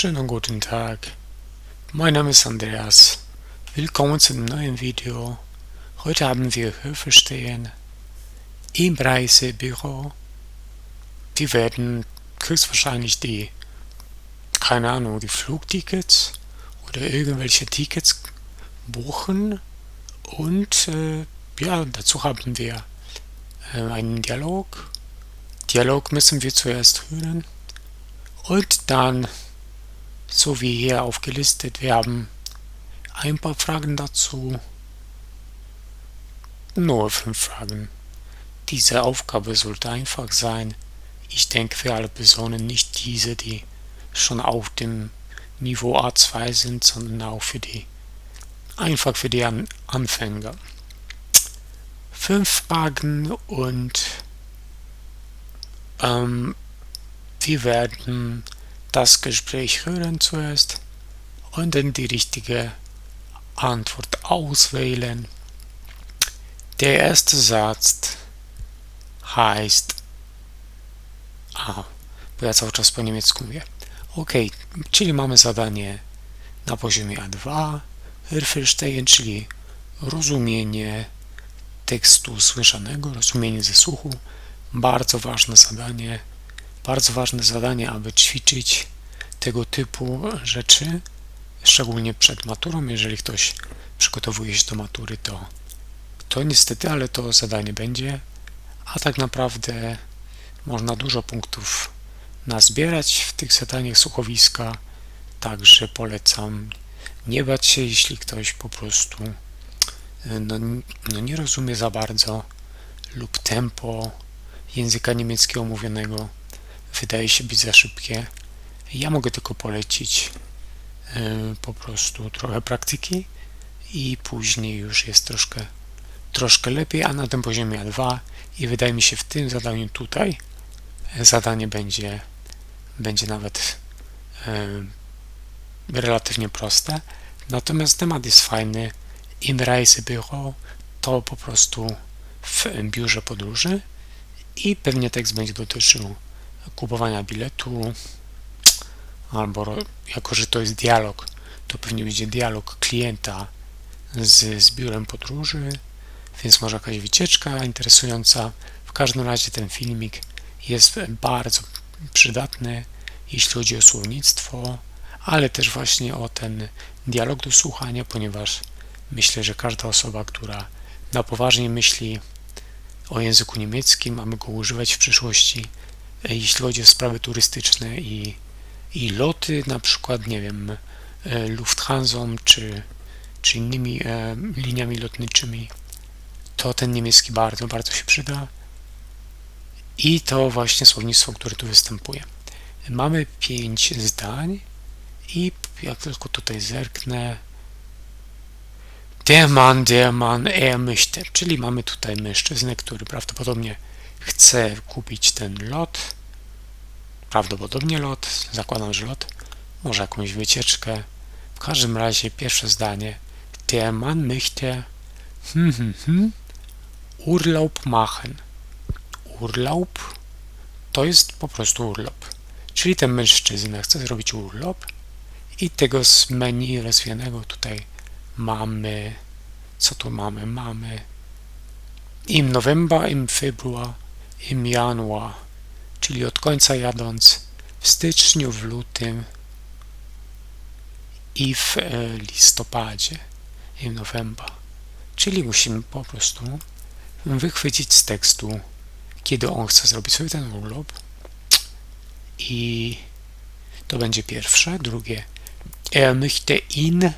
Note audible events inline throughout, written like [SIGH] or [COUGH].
Schönen guten Tag. Mein Name ist Andreas. Willkommen zu einem neuen Video. Heute haben wir Höfe stehen im Reisebüro. Die werden höchstwahrscheinlich die, keine Ahnung, die Flugtickets oder irgendwelche Tickets buchen. Und äh, ja, dazu haben wir äh, einen Dialog. Dialog müssen wir zuerst hören. Und dann so wie hier aufgelistet. Wir haben ein paar Fragen dazu. Nur fünf Fragen. Diese Aufgabe sollte einfach sein. Ich denke für alle Personen nicht diese, die schon auf dem Niveau A2 sind, sondern auch für die einfach für die An Anfänger. Fünf Fragen und ähm, wir werden das Gespräch hören zuerst und dann die richtige Antwort auswählen. Der erste Satz heißt a, bo ja cały czas po niemiecku mówię. Ok, czyli mamy zadanie na poziomie A2, Hörverstehen, czyli rozumienie tekstu słyszanego, rozumienie ze słuchu. Bardzo ważne zadanie bardzo ważne zadanie, aby ćwiczyć tego typu rzeczy, szczególnie przed maturą. Jeżeli ktoś przygotowuje się do matury, to, to niestety, ale to zadanie będzie, a tak naprawdę można dużo punktów nazbierać w tych zadaniach słuchowiska, także polecam nie bać się, jeśli ktoś po prostu no, no nie rozumie za bardzo lub tempo języka niemieckiego mówionego wydaje się być za szybkie. Ja mogę tylko polecić yy, po prostu trochę praktyki i później już jest troszkę, troszkę lepiej, a na tym poziomie A2 i wydaje mi się w tym zadaniu tutaj zadanie będzie, będzie nawet yy, relatywnie proste. Natomiast temat jest fajny. Im Reisebüro to po prostu w biurze podróży i pewnie tekst będzie dotyczył kupowania biletu, albo jako, że to jest dialog, to pewnie będzie dialog klienta z, z biurem podróży, więc może jakaś wycieczka interesująca. W każdym razie ten filmik jest bardzo przydatny, jeśli chodzi o słownictwo, ale też właśnie o ten dialog do słuchania, ponieważ myślę, że każda osoba, która na poważnie myśli o języku niemieckim, mamy go używać w przyszłości, jeśli chodzi o sprawy turystyczne i, i loty, na przykład, nie wiem, e, Lufthansa czy, czy innymi e, liniami lotniczymi, to ten niemiecki bardzo, bardzo się przyda. I to właśnie słownictwo, które tu występuje. Mamy pięć zdań i jak tylko tutaj zerknę, der Mann, der Mann, er möchte, czyli mamy tutaj mężczyznę, który prawdopodobnie chce kupić ten lot, prawdopodobnie lot, zakładam, że lot, może jakąś wycieczkę. W każdym razie pierwsze zdanie. Der Mann möchte hm, hm, hm, Urlaub machen. Urlaub to jest po prostu urlop. Czyli ten mężczyzna chce zrobić urlop i tego z menu rozwijanego tutaj mamy, co tu mamy? Mamy im November, im Februar, im Januar, czyli od końca jadąc w styczniu, w lutym i w e, listopadzie, im November. Czyli musimy po prostu wychwycić z tekstu, kiedy on chce zrobić sobie ten urlop i to będzie pierwsze. Drugie, er möchte in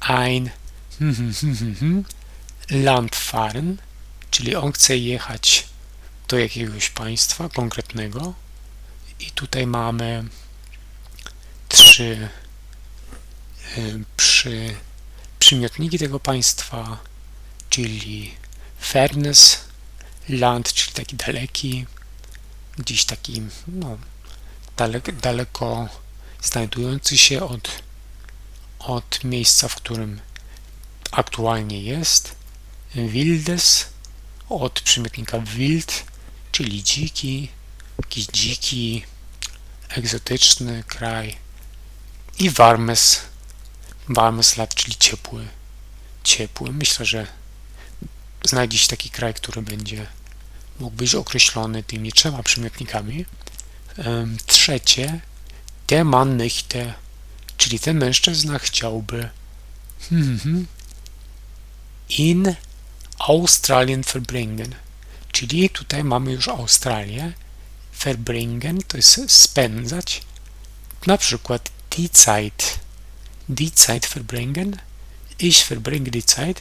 ein [LAUGHS] Land fahren, czyli on chce jechać do jakiegoś państwa konkretnego i tutaj mamy trzy y, przy, przymiotniki tego państwa, czyli Fairness, Land, czyli taki daleki, gdzieś taki no, daleko, daleko znajdujący się od, od miejsca, w którym aktualnie jest. Wildes od przymiotnika wild, czyli dziki, jakiś dziki, egzotyczny kraj. i warmes, warmes lat, czyli ciepły, ciepły. Myślę, że znajdzie się taki kraj, który będzie mógł być określony tymi trzema przymiotnikami. Trzecie, der Mann möchte, czyli ten mężczyzna chciałby hmm, in Australien verbringen. Czyli tutaj mamy już Australię. Verbringen to jest spędzać. Na przykład die Zeit. Die Zeit verbringen. Ich verbringe die Zeit.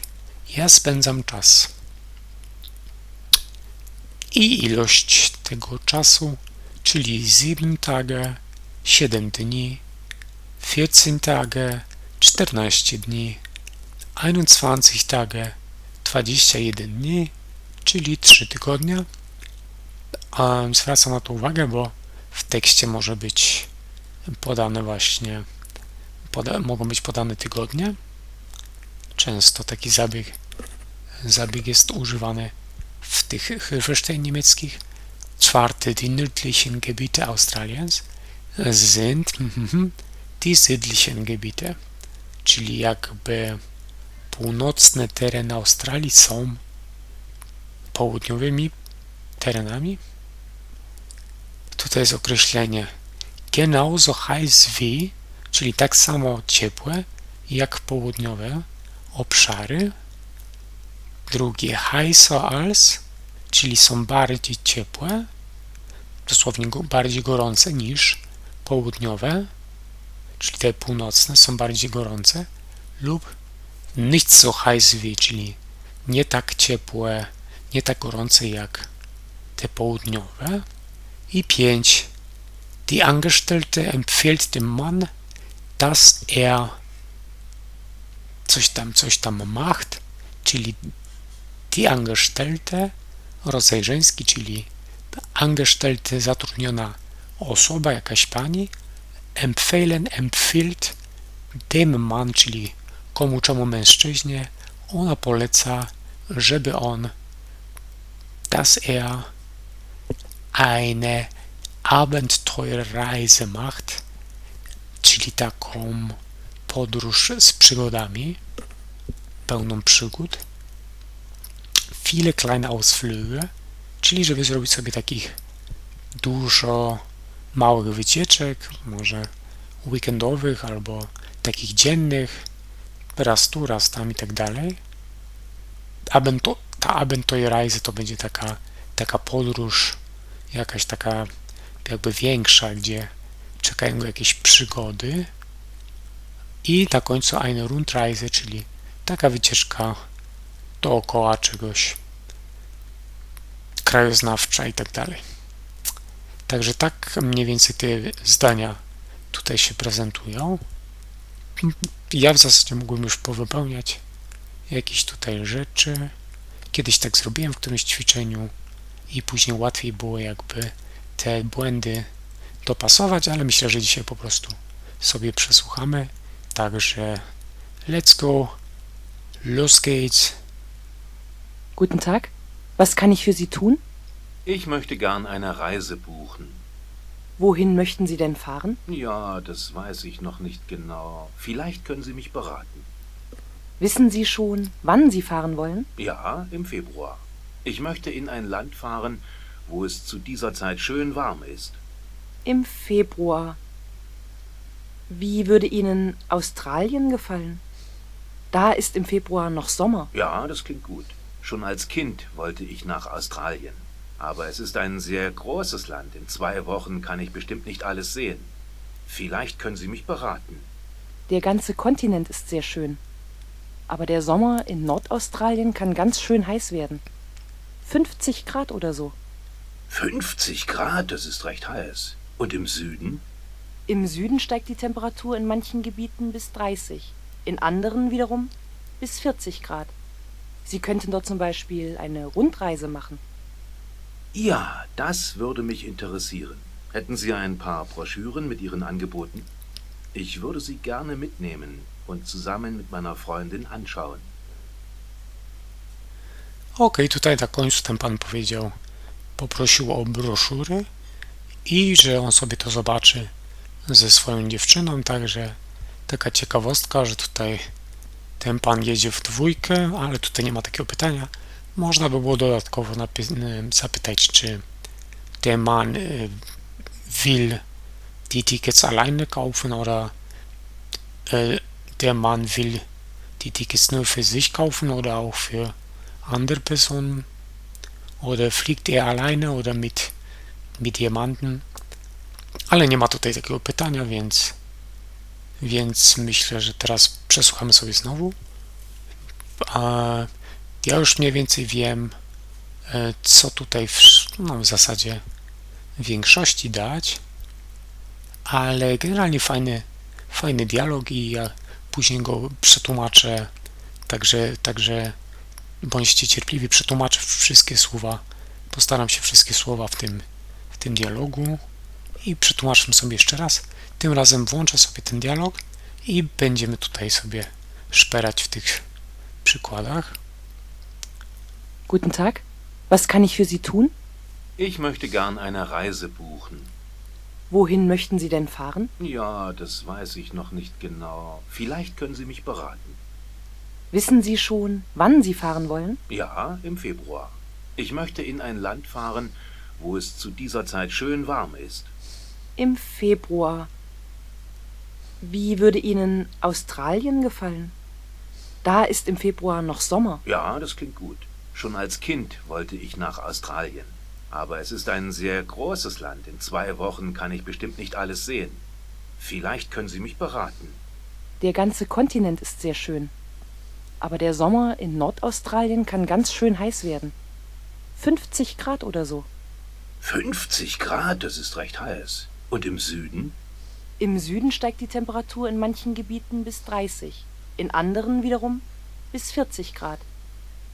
Ja spędzam czas. I ilość tego czasu, czyli 7 Tage, 7 dni, 14 Tage, 14 dni, 21 Tage, 21 dni, czyli 3 tygodnie. Zwracam na to uwagę, bo w tekście może być podane właśnie, poda, mogą być podane tygodnie. Często taki zabieg, zabieg jest używany w tych Hilfestein niemieckich. Czwarte, die nördlichen Gebiete Australiens sind mhm, die südlichen Gebiete, czyli jakby północne tereny Australii są południowymi terenami. Tutaj jest określenie genauso heiß wie, czyli tak samo ciepłe jak południowe obszary. Drugie heißer als, czyli są bardziej ciepłe, dosłownie bardziej gorące niż południowe, czyli te północne są bardziej gorące lub nicht so heiß wie, czyli nie tak ciepłe, nie tak gorące jak te południowe. I 5. Die Angestellte empfiehlt dem Mann, dass er coś tam, coś tam macht, czyli die Angestellte, rodzaj żeński, czyli Angestellte, zatrudniona osoba, jakaś pani, empfehlen, empfiehlt dem Mann, czyli komu czemu mężczyźnie, ona poleca, żeby on, dass er eine Abenteuerreise macht, czyli taką podróż z przygodami, pełną przygód. Viele kleine Ausflüge, czyli żeby zrobić sobie takich dużo małych wycieczek, może weekendowych albo takich dziennych, raz tu, raz tam i tak dalej. Abento, ta Abenteuerreise to będzie taka, taka podróż, jakaś taka jakby większa, gdzie czekają go jakieś przygody. I na końcu eine Rundreise, czyli taka wycieczka dookoła czegoś krajoznawcza i tak dalej. Także tak mniej więcej te zdania tutaj się prezentują. Ja w zasadzie mógłbym już powypełniać jakieś tutaj rzeczy. Kiedyś tak zrobiłem w którymś ćwiczeniu i później łatwiej było jakby te błędy dopasować, ale myślę, że dzisiaj po prostu sobie przesłuchamy. Także let's go. Los geht's. Guten Tag. Was kann ich für Sie tun? Ich möchte gern eine Reise buchen. Wohin möchten Sie denn fahren? Ja, das weiß ich noch nicht genau. Vielleicht können Sie mich beraten. Wissen Sie schon, wann Sie fahren wollen? Ja, im Februar. Ich möchte in ein Land fahren, wo es zu dieser Zeit schön warm ist. Im Februar. Wie würde Ihnen Australien gefallen? Da ist im Februar noch Sommer. Ja, das klingt gut. Schon als Kind wollte ich nach Australien. Aber es ist ein sehr großes Land. In zwei Wochen kann ich bestimmt nicht alles sehen. Vielleicht können Sie mich beraten. Der ganze Kontinent ist sehr schön. Aber der Sommer in Nordaustralien kann ganz schön heiß werden. 50 Grad oder so. 50 Grad, das ist recht heiß. Und im Süden? Im Süden steigt die Temperatur in manchen Gebieten bis 30, in anderen wiederum bis 40 Grad. Sie könnten dort zum Beispiel eine Rundreise machen. Ja, das würde mich interessieren. Hätten Sie ein paar Broschüren mit Ihren Angeboten? Ich würde sie gerne mitnehmen und zusammen mit meiner Freundin anschauen. Ok, tutaj na końcu ten pan powiedział, poprosił o broszury i że on sobie to zobaczy ze swoją dziewczyną, także taka ciekawostka, że tutaj ten pan jedzie w dwójkę, ale tutaj nie ma takiego pytania. Można by było dodatkowo zapytać, czy der Mann äh, will die Tickets alleine kaufen oder äh, der Mann will die Tickets nur für sich kaufen oder auch für andere Personen oder fliegt er alleine oder mit, mit jemandem. Ale nie ma tutaj takiego pytania, więc, więc myślę, że teraz przesłuchamy sobie znowu. A ja już mniej więcej wiem, e, co tutaj w, no, w zasadzie większości dać, ale generalnie fajny, fajny dialog i ja później go przetłumaczę, także, także bądźcie cierpliwi, przetłumaczę wszystkie słowa, postaram się wszystkie słowa w tym, w tym dialogu i przetłumaczmy sobie jeszcze raz. Tym razem włączę sobie ten dialog i będziemy tutaj sobie szperać w tych przykładach. Guten Tag. Was kann ich für Sie tun? Ich möchte gern eine Reise buchen. Wohin möchten Sie denn fahren? Ja, das weiß ich noch nicht genau. Vielleicht können Sie mich beraten. Wissen Sie schon, wann Sie fahren wollen? Ja, im Februar. Ich möchte in ein Land fahren, wo es zu dieser Zeit schön warm ist. Im Februar. Wie würde Ihnen Australien gefallen? Da ist im Februar noch Sommer. Ja, das klingt gut. Schon als Kind wollte ich nach Australien. Aber es ist ein sehr großes Land. In zwei Wochen kann ich bestimmt nicht alles sehen. Vielleicht können Sie mich beraten. Der ganze Kontinent ist sehr schön. Aber der Sommer in Nordaustralien kann ganz schön heiß werden. 50 Grad oder so. 50 Grad, das ist recht heiß. Und im Süden? Im Süden steigt die Temperatur in manchen Gebieten bis 30, in anderen wiederum bis 40 Grad.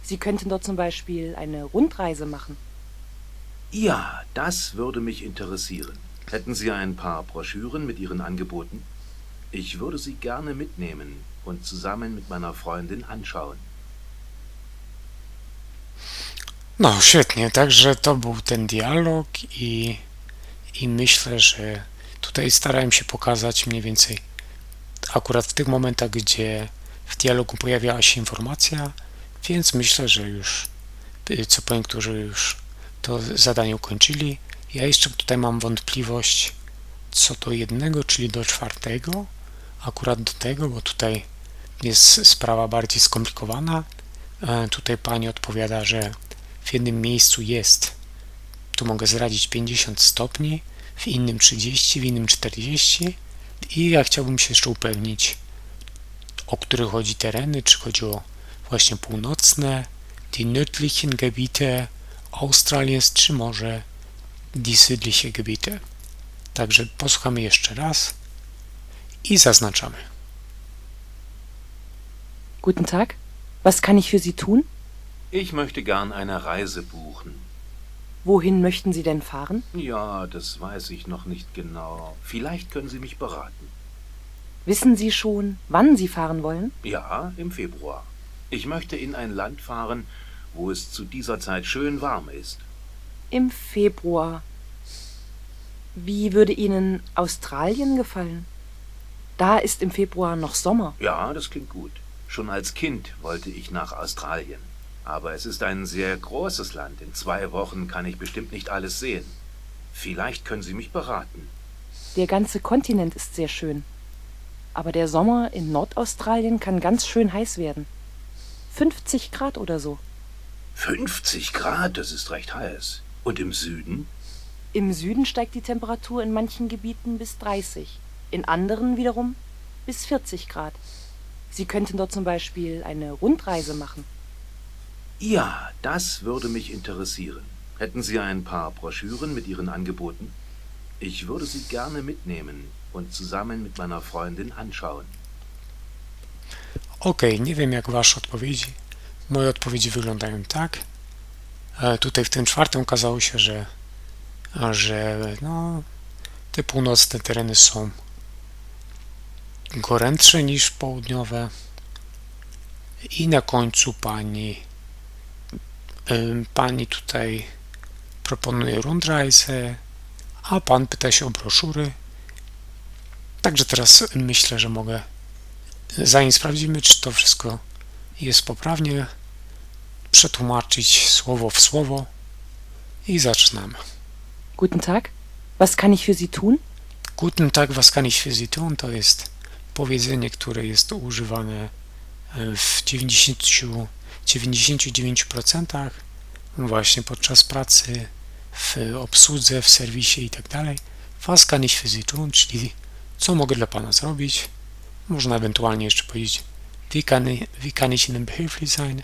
Sie könnten dort zum Beispiel eine Rundreise machen. Ja, das würde mich interessieren. Hätten Sie ein paar Broschüren mit Ihren Angeboten? Ich würde sie gerne mitnehmen und zusammen mit meiner Freundin anschauen. No, świetnie. Także to był ten dialog i, i myślę, że tutaj starałem się pokazać mniej więcej akurat w tych momentach, gdzie w dialogu pojawiała się informacja, więc myślę, że już co powiem, którzy już to zadanie ukończyli. Ja jeszcze tutaj mam wątpliwość co do jednego, czyli do czwartego, akurat do tego, bo tutaj jest sprawa bardziej skomplikowana. E, tutaj pani odpowiada, że w jednym miejscu jest, tu mogę zradzić 50 stopni, w innym 30, w innym 40 i ja chciałbym się jeszcze upewnić, o które chodzi tereny, czy chodzi o właśnie północne, die nördlichen Gebiete Australiens, czy może die südliche Gebiete. Także posłuchamy jeszcze raz i zaznaczamy. Guten Tag. Was kann ich für Sie tun? Ich möchte gern eine Reise buchen. Wohin möchten Sie denn fahren? Ja, das weiß ich noch nicht genau. Vielleicht können Sie mich beraten. Wissen Sie schon, wann Sie fahren wollen? Ja, im Februar. Ich möchte in ein Land fahren, wo es zu dieser Zeit schön warm ist. Im Februar. Wie würde Ihnen Australien gefallen? Da ist im Februar noch Sommer. Ja, das klingt gut. Schon als Kind wollte ich nach Australien. Aber es ist ein sehr großes Land. In zwei Wochen kann ich bestimmt nicht alles sehen. Vielleicht können Sie mich beraten. Der ganze Kontinent ist sehr schön. Aber der Sommer in Nordaustralien kann ganz schön heiß werden. 50 Grad oder so. 50 Grad, das ist recht heiß. Und im Süden? Im Süden steigt die Temperatur in manchen Gebieten bis 30, in anderen wiederum bis 40 Grad. Sie könnten dort zum Beispiel eine Rundreise machen. Ja, das würde mich interessieren. Hätten Sie ein paar Broschüren mit Ihren Angeboten? Ich würde sie gerne mitnehmen und zusammen mit meiner Freundin anschauen. Ok, nie wiem jak Wasze odpowiedzi. Moje odpowiedzi wyglądają tak. E, tutaj w tym czwartym okazało się, że, że no, te północne tereny są gorętsze niż południowe. I na końcu pani, e, pani tutaj proponuje Rundreise, a pan pyta się o broszury Także teraz myślę, że mogę, zanim sprawdzimy, czy to wszystko jest poprawnie, przetłumaczyć słowo w słowo i zaczynamy. Guten Tag. Was kann ich für Sie tun? Guten Tag, was kann ich für Sie tun? To jest powiedzenie, które jest używane e, w 90, 99% właśnie podczas pracy w obsłudze, w serwisie i tak dalej. Was kann ich für Sie tun? Czyli co mogę dla Pana zrobić? Można ewentualnie jeszcze powiedzieć wie kann, wie kann ich Ihnen behilflich sein?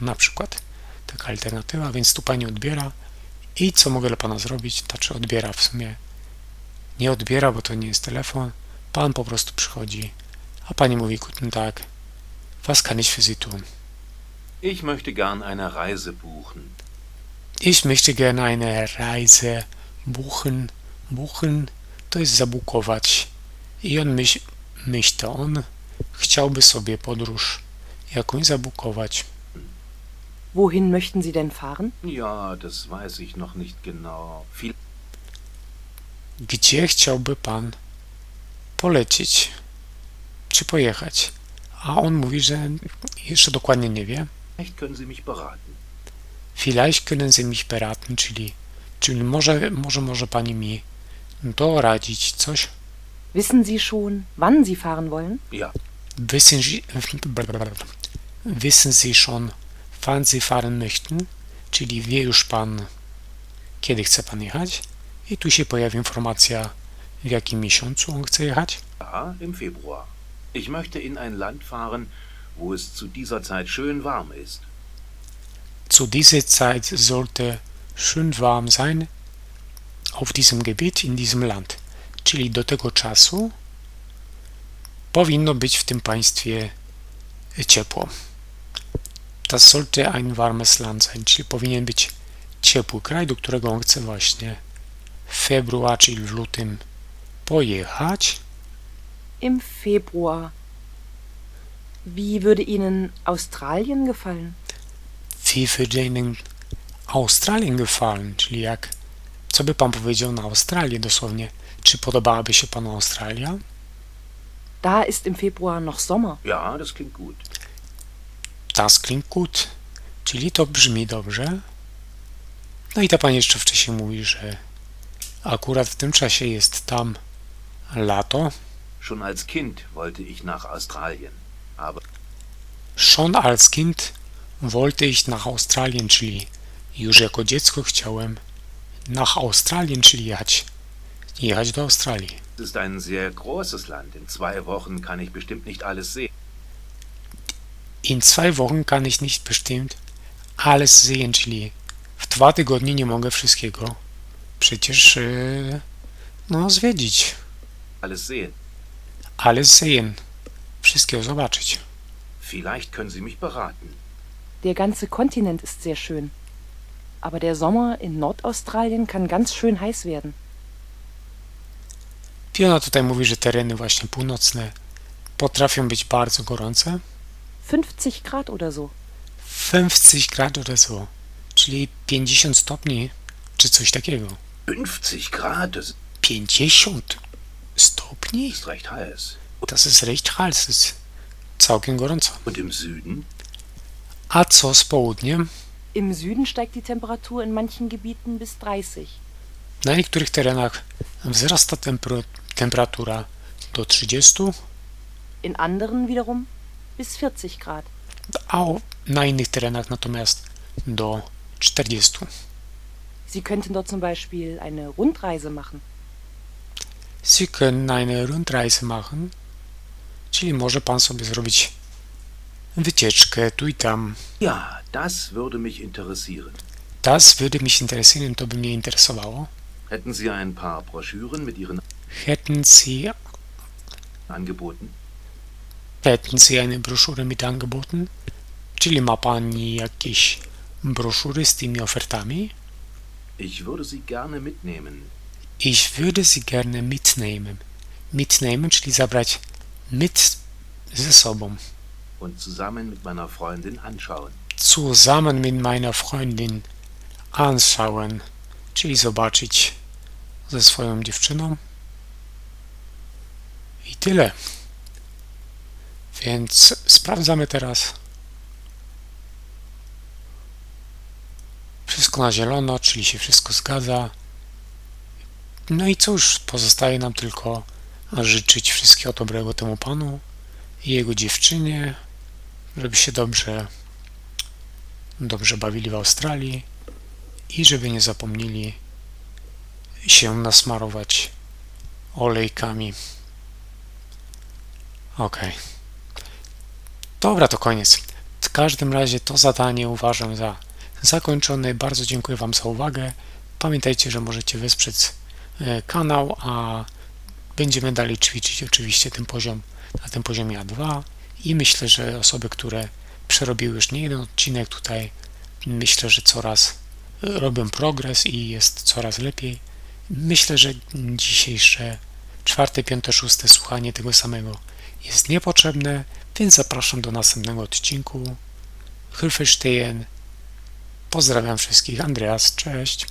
Na przykład taka alternatywa, więc tu Pani odbiera i co mogę dla Pana zrobić? Znaczy odbiera w sumie nie odbiera, bo to nie jest telefon. Pan po prostu przychodzi, a Pani mówi guten Tag, was kann ich für Sie tun? Ich möchte gern eine Reise buchen. Ich möchte gerne eine Reise buchen. Buchen to jest zabukować. I on myśl, myśl on chciałby sobie podróż jakąś zabukować. Wohin möchten Sie denn fahren? Ja, das weiß ich noch nicht genau. Viel Gdzie chciałby pan polecieć? Czy pojechać? A on mówi, że jeszcze dokładnie nie wie. Vielleicht können Sie mich beraten. Vielleicht können Sie mich beraten, czyli, czyli może, może, może pani mi doradzić coś. Wissen Sie schon, wann Sie fahren wollen? Ja, Wissen Sie, wissen Sie schon, wann Sie fahren möchten? Czyli wie już pan, kiedy chce pan jechać? I tu się pojawi informacja, w jakim miesiącu on chce jechać. ja, im Februar. Ich möchte in ein Land fahren, wo es zu dieser Zeit schön warm ist. Zu dieser Zeit sollte schön warm sein auf diesem Gebiet, in diesem Land. Czyli do tego czasu powinno być w tym państwie ciepło. Das sollte ein warmes Land sein, czyli powinien być ciepły kraj, do którego on chce właśnie w februar, czyli w lutym pojechać. Im Februar. Wie würde Ihnen Australien gefallen? Wie würde Ihnen Australien gefallen? Czyli jak, co by pan powiedział na Australię dosłownie? Czy podobałaby się panu Australia? Da ist im Februar noch Sommer. Ja, das klingt gut. Das klingt gut. Czyli to brzmi dobrze. No i ta pani jeszcze wcześniej mówi, że akurat w tym czasie jest tam lato. Schon als Kind wollte ich nach Australien. Aber Schon als Kind wollte ich nach Australien, czyli już jako dziecko chciałem nach Australien, czyli jechać, jechać do Australii. Es ist ein sehr großes Land. In zwei Wochen kann ich bestimmt nicht alles sehen. In zwei Wochen kann ich nicht bestimmt alles sehen, czyli w dwa tygodnie nie mogę wszystkiego przecież yy, no zwiedzić. Alles sehen. Alles sehen. Wszystkiego zobaczyć. Vielleicht können Sie mich beraten. Der ganze Kontinent ist sehr schön. Aber der Sommer in Nordaustralien kann ganz schön heiß werden. Fiona tutaj mówi, że tereny właśnie północne potrafią być bardzo gorące. 50 Grad oder so. 50 Grad oder so, czyli 50 stopni, czy coś takiego. 50 Grad, das 50 stopni? ist recht heiß. Das ist recht heiß, das jest całkiem gorąco. Und im Süden? A co z południem? Im Süden steigt die Temperatur in manchen Gebieten bis 30. Na niektórych terenach wzrasta temper- temperatura do 30, In anderen wiederum bis 40 Grad. a na innych terenach natomiast do 40. Sie könnten dort zum Beispiel eine Rundreise machen. Sie können eine Rundreise machen, czyli może pan sobie zrobić wycieczkę tu i tam. Ja, das würde mich interessieren. Das würde mich interessieren, to by mnie interesowało. Hätten Sie ein paar Broschüren mit Ihren Hätten Sie, Angeboten? hätten Sie eine Broschurę mit angeboten? Czyli ma pani jakieś broszury z tymi ofertami? Ich würde Sie gerne mitnehmen. Ich würde sie gerne mitnehmen. Mitnehmen, czyli zabrać mit ze sobą. und zusammen mit meiner Freundin anschauen. Zusammen mit meiner Freundin anschauen, czyli zobaczyć ze swoją dziewczyną. Tyle. Więc sprawdzamy teraz. Wszystko na zielono, czyli się wszystko zgadza. No i cóż, pozostaje nam tylko życzyć wszystkiego dobrego temu panu i jego dziewczynie, żeby się dobrze, dobrze bawili w Australii i żeby nie zapomnieli się nasmarować olejkami. Ok. Dobra, to koniec. W każdym razie to zadanie uważam za zakończone. Bardzo dziękuję Wam za uwagę. Pamiętajcie, że możecie wesprzeć e, kanał, a będziemy dalej ćwiczyć oczywiście ten poziom na tym poziomie A2 i myślę, że osoby, które przerobiły już nie jeden odcinek tutaj, myślę, że coraz robią progres i jest coraz lepiej. Myślę, że dzisiejsze czwarte, piąte, szóste słuchanie tego samego jest niepotrzebne, więc zapraszam do następnego odcinku. Hilfestehen. Pozdrawiam wszystkich. Andreas, cześć.